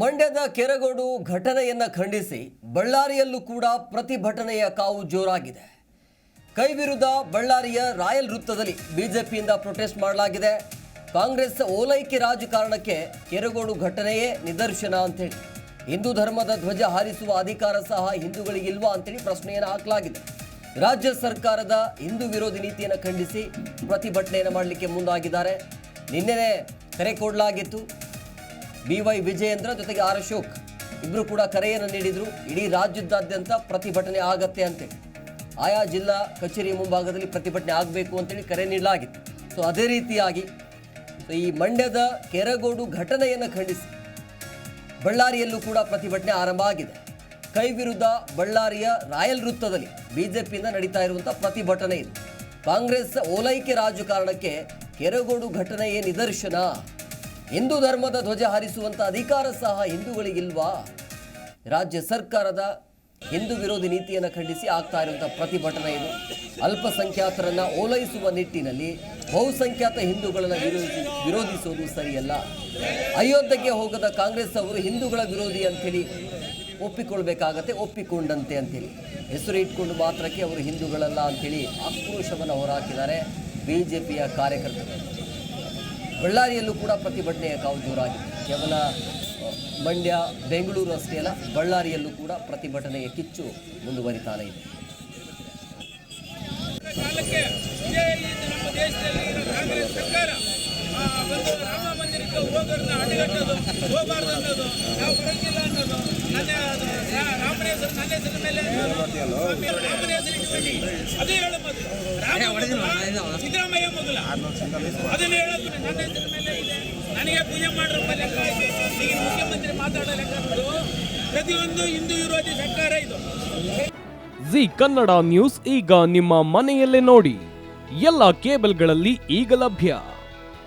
ಮಂಡ್ಯದ ಕೆರಗೋಡು ಘಟನೆಯನ್ನು ಖಂಡಿಸಿ ಬಳ್ಳಾರಿಯಲ್ಲೂ ಕೂಡ ಪ್ರತಿಭಟನೆಯ ಕಾವು ಜೋರಾಗಿದೆ. ಕೈ ವಿರುದ್ಧ ಬಳ್ಳಾರಿಯ ರಾಯಲ್ ವೃತ್ತದಲ್ಲಿ ಬಿಜೆಪಿಯಿಂದ ಪ್ರೊಟೆಸ್ಟ್ ಮಾಡಲಾಗಿದೆ. ಕಾಂಗ್ರೆಸ್ ಓಲೈಕೆ ರಾಜಕಾರಣಕ್ಕೆ ಕೆರಗೋಡು ಘಟನೆಯೇ ನಿದರ್ಶನ ಅಂತೇಳಿ. ಹಿಂದೂ ಧರ್ಮದ ಧ್ವಜ ಹಾರಿಸುವ ಅಧಿಕಾರ ಸಹ ಹಿಂದೂಗಳಿಗಿಲ್ವಾ ಅಂತೇಳಿ ಪ್ರಶ್ನೆಯನ್ನು ಹಾಕಲಾಗಿದೆ. ರಾಜ್ಯ ಸರ್ಕಾರದ ಹಿಂದೂ ವಿರೋಧಿ ನೀತಿಯನ್ನು ಖಂಡಿಸಿ ಪ್ರತಿಭಟನೆಯನ್ನು ಮಾಡಲಿಕ್ಕೆ ಮುಂದಾಗಿದ್ದಾರೆ. ನಿನ್ನೆನೇ ಕರೆ ಕೊಡಲಾಗಿತ್ತು. ಬಿ ವೈ ವಿಜಯೇಂದ್ರ ಜೊತೆಗೆ ಆರ್ ಅಶೋಕ್ ಇಬ್ಬರು ಕೂಡ ಕರೆಯನ್ನು ನೀಡಿದ್ರು. ಇಡೀ ರಾಜ್ಯದಾದ್ಯಂತ ಪ್ರತಿಭಟನೆ ಆಗತ್ತೆ ಅಂತೆ. ಆಯಾ ಜಿಲ್ಲಾ ಕಚೇರಿ ಮುಂಭಾಗದಲ್ಲಿ ಪ್ರತಿಭಟನೆ ಆಗಬೇಕು ಅಂತೇಳಿ ಕರೆ ನೀಡಲಾಗಿತ್ತು. ಸೊ, ಅದೇ ರೀತಿಯಾಗಿ ಈ ಮಂಡ್ಯದ ಕೆರಗೋಡು ಘಟನೆಯನ್ನು ಖಂಡಿಸಿ ಬಳ್ಳಾರಿಯಲ್ಲೂ ಕೂಡ ಪ್ರತಿಭಟನೆ ಆರಂಭ ಆಗಿದೆ. ಕೈ ವಿರುದ್ಧ ಬಳ್ಳಾರಿಯ ರಾಯಲ್ ವೃತ್ತದಲ್ಲಿ ಬಿಜೆಪಿಯಿಂದ ನಡೀತಾ ಇರುವಂಥ ಪ್ರತಿಭಟನೆ ಇದೆ. ಕಾಂಗ್ರೆಸ್ ಓಲೈಕೆ ರಾಜಕಾರಣಕ್ಕೆ ಕೆರಗೋಡು ಘಟನೆಯೇ ನಿದರ್ಶನ. ಹಿಂದೂ ಧರ್ಮದ ಧ್ವಜ ಹಾರಿಸುವಂಥ ಅಧಿಕಾರ ಸಹ ಹಿಂದೂಗಳಿಗಿಲ್ವಾ ರಾಜ್ಯ ಸರ್ಕಾರದ ಹಿಂದೂ ವಿರೋಧಿ ನೀತಿಯನ್ನು ಖಂಡಿಸಿ ಆಗ್ತಾ ಇರುವಂಥ ಪ್ರತಿಭಟನೆ ಇದು. ಅಲ್ಪಸಂಖ್ಯಾತರನ್ನ ಓಲೈಸುವ ನಿಟ್ಟಿನಲ್ಲಿ ಬಹುಸಂಖ್ಯಾತ ಹಿಂದೂಗಳನ್ನು ವಿರೋಧಿ ವಿರೋಧಿಸುವುದು ಸರಿಯಲ್ಲ. ಅಯೋಧ್ಯೆಗೆ ಹೋಗದ ಕಾಂಗ್ರೆಸ್ ಅವರು ಹಿಂದೂಗಳ ವಿರೋಧಿ ಅಂತೇಳಿ ಒಪ್ಪಿಕೊಳ್ಬೇಕಾಗತ್ತೆ, ಒಪ್ಪಿಕೊಂಡಂತೆ ಅಂತೇಳಿ. ಹೆಸರು ಇಟ್ಕೊಂಡು ಮಾತ್ರಕ್ಕೆ ಅವರು ಹಿಂದೂಗಳಲ್ಲ ಅಂತೇಳಿ ಆಕ್ರೋಶವನ್ನು ಹೊರಹಾಕಿದ್ದಾರೆ ಬಿ ಜೆ ಪಿಯ ಕಾರ್ಯಕರ್ತರು. ಬಳ್ಳಾರಿಯಲ್ಲೂ ಕೂಡ ಪ್ರತಿಭಟನೆಯ ಕಾವು ಜೋರಾಗಿದೆ. ಕೇವಲ ಮಂಡ್ಯ, ಬೆಂಗಳೂರು ಅಷ್ಟೇ ಅಲ್ಲ, ಬಳ್ಳಾರಿಯಲ್ಲೂ ಕೂಡ ಪ್ರತಿಭಟನೆಯ ಕಿಚ್ಚು ಮುಂದುವರಿತಾನೆ ಇದೆ. ಸರ್ಕಾರ. ಒಂದು ರಾಮ ಮಂದಿರಕ್ಕೆ ಹೋಗೋದನ್ನ ಅಡ್ಡಗಟ್ಟೋದು ಹೋಗಬಾರ್ದು ಅನ್ನೋದು ನಾವು ಬರಂಗಿಲ್ಲ ಅನ್ನೋದು ನನ್ನ ರಾಮನ ಹೆಸರು ನನ್ನ ಹೆಸರ ಮೇಲೆ ರಾಮನ ಹೆಸರು ಇಟ್ಕೊಂಡು ಅದೇ ಹೇಳೋ ಮೊದಲು ರಾಮ ಸಿದ್ದರಾಮಯ್ಯ ಮೊದಲ ಅದನ್ನ ಹೇಳೋದು ನನ್ನ ಹೆಸರ ಮೇಲೆ ಇದೆ ನನಗೆ ಪೂಜೆ ಮಾಡಿರಪ್ಪ ಲೆಕ್ಕ ಈಗ ಮುಖ್ಯಮಂತ್ರಿ ಮಾತಾಡೋ ಲೆಕ್ಕ ಪ್ರತಿಯೊಂದು ಹಿಂದೂ ವಿರೋಧಿ ಸರ್ಕಾರ ಇದು ಜಿ ಕನ್ನಡ ನ್ಯೂಸ್ ಈಗ ನಿಮ್ಮ ಮನೆಯಲ್ಲೇ ನೋಡಿ. ಎಲ್ಲ ಕೇಬಲ್ಗಳಲ್ಲಿ ಈಗ ಲಭ್ಯ.